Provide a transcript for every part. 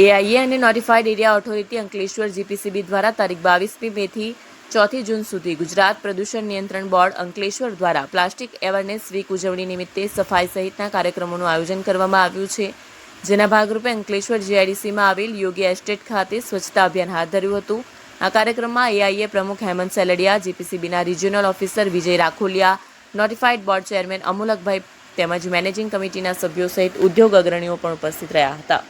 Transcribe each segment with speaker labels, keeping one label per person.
Speaker 1: AIA અને notified area authority Ankleshwar GPCB દ્વારા તારીખ બાવીસમી મેથી ચોથી જૂન સુધી ગુજરાત પ્રદૂષણ નિયંત્રણ બોર્ડ અંકલેશ્વર દ્વારા પ્લાસ્ટિક એવરનેસ વીક ઉજવણી નિમિત્તે સફાઈ સહિતના કાર્યક્રમોનું આયોજન કરવામાં આવ્યું છે. જેના ભાગરૂપે અંકલેશ્વર જીઆઈડીસીમાં આવેલ યોગી એસ્ટેટ ખાતે સ્વચ્છતા અભિયાન હાથ ધર્યું હતું. આ કાર્યક્રમમાં એઆઈએ પ્રમુખ Hemant Seldiya જીપીસીબીના regional officer Vijay Rakholiya notified board chairman અમુલકભાઈ તેમજ મેનેજિંગ કમિટીના સભ્યો સહિત ઉદ્યોગ અગ્રણીઓ પણ ઉપસ્થિત રહ્યા હતા.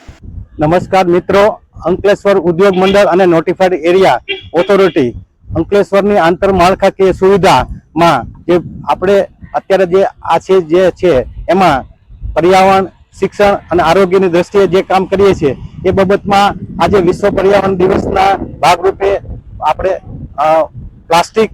Speaker 2: નમસ્કાર મિત્રો, અંકલેશ્વર ઉદ્યોગ મંડળ અને નોટિફાઈડ એરિયા ઓથોરિટી અંકલેશ્વરની આંતરમાળખાકીય સુવિધામાં જે આપણે અત્યારે જે આ છે, જે છે, એમાં પર્યાવરણ, શિક્ષણ અને આરોગ્યની દ્રષ્ટિએ જે કામ કરીએ છીએ, એ બાબતમાં આજે વિશ્વ પર્યાવરણ દિવસના ભાગરૂપે આપણે પ્લાસ્ટિક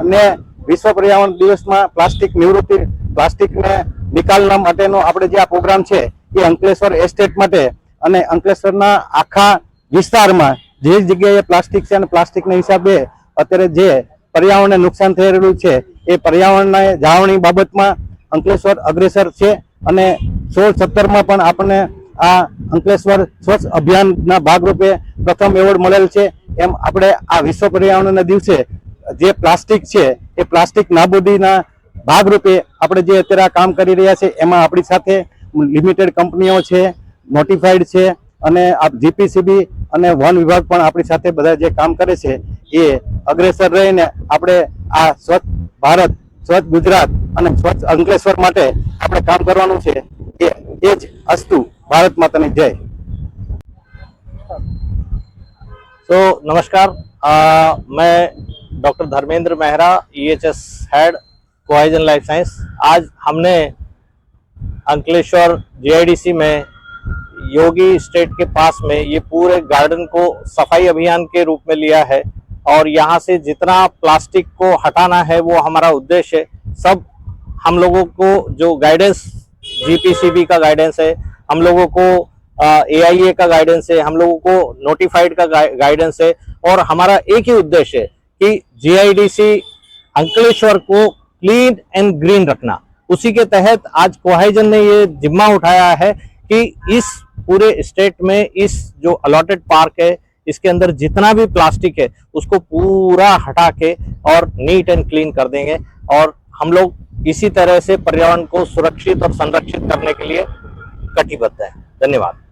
Speaker 2: અને વિશ્વ પર્યાવરણ દિવસમાં પ્લાસ્ટિક નિવૃત્તિ, પ્લાસ્ટિકને નિકાલના માટેનો આપણે જે આ પ્રોગ્રામ છે, એ અંકલેશ્વર એસ્ટેટ માટે અને અંકલેશ્વરના આખા વિસ્તારમાં જે જગ્યાએ પ્લાસ્ટિક છે અને પ્લાસ્ટિકના હિસાબે અત્યારે જે પર્યાવરણને નુકસાન થઈ રહેલું છે, એ પર્યાવરણના જાળવણી બાબતમાં અંકલેશ્વર અગ્રેસર છે અને સોળ સત્તરમાં પણ આપણને આ અંકલેશ્વર સ્વચ્છ અભિયાનના ભાગરૂપે પ્રથમ એવોર્ડ મળેલ છે. એમ આપણે આ વિશ્વ પર્યાવરણના દિવસે જે પ્લાસ્ટિક છે, એ પ્લાસ્ટિક નાબૂદીના ભાગરૂપે આપણે જે અત્યારે આ કામ કરી રહ્યા છે, એમાં આપણી સાથે લિમિટેડ કંપનીઓ છે નોટિફાઈડ છે અને આ જીપીસીબી અને વન વિભાગ પણ આપણી સાથે બધા જે કામ કરે છે એ અગ્રેસર રહીને આપણે આ સ્વચ્છ ભારત સ્વચ્છ ગુજરાત અને સ્વચ્છ અંકલેશ્વર માટે આપણે કામ કરવાનું છે એ એ જ અસ્તુ ભારત માતાની જય
Speaker 3: तो नमस्कार अ, मैं doctor Dharmendra Mehra EHS head Cohizon life science आज हमने अंकलेश्वर जीआईडीसी में योगी स्टेट के पास में ये पूरे गार्डन को सफ़ाई अभियान के रूप में लिया है और यहाँ से जितना प्लास्टिक को हटाना है वो हमारा उद्देश्य है। सब हम लोगों को जो गाइडेंस जीपीसीबी का गाइडेंस है, हम लोगों को एआईए का गाइडेंस है, हम लोगों को नोटिफाइड का गाइडेंस है और हमारा एक ही उद्देश्य है कि जीआईडीसी अंकलेश्वर को क्लीन एंड ग्रीन रखना। उसी के तहत आज कोहाइजन ने ये जिम्मा उठाया है कि इस पूरे स्टेट में इस जो अलॉटेड पार्क है, इसके अंदर जितना भी प्लास्टिक है, उसको पूरा हटा के और नीट एंड क्लीन कर देंगे। और हम लोग इसी तरह से पर्यावरण को सुरक्षित और संरक्षित करने के लिए कटिबद्ध है। धन्यवाद।